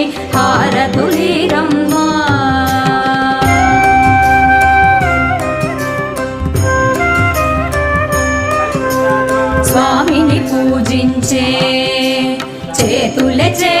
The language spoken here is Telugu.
వచ్చి హారతులీరమ్మా స్వామిని పూజించే చేతులచే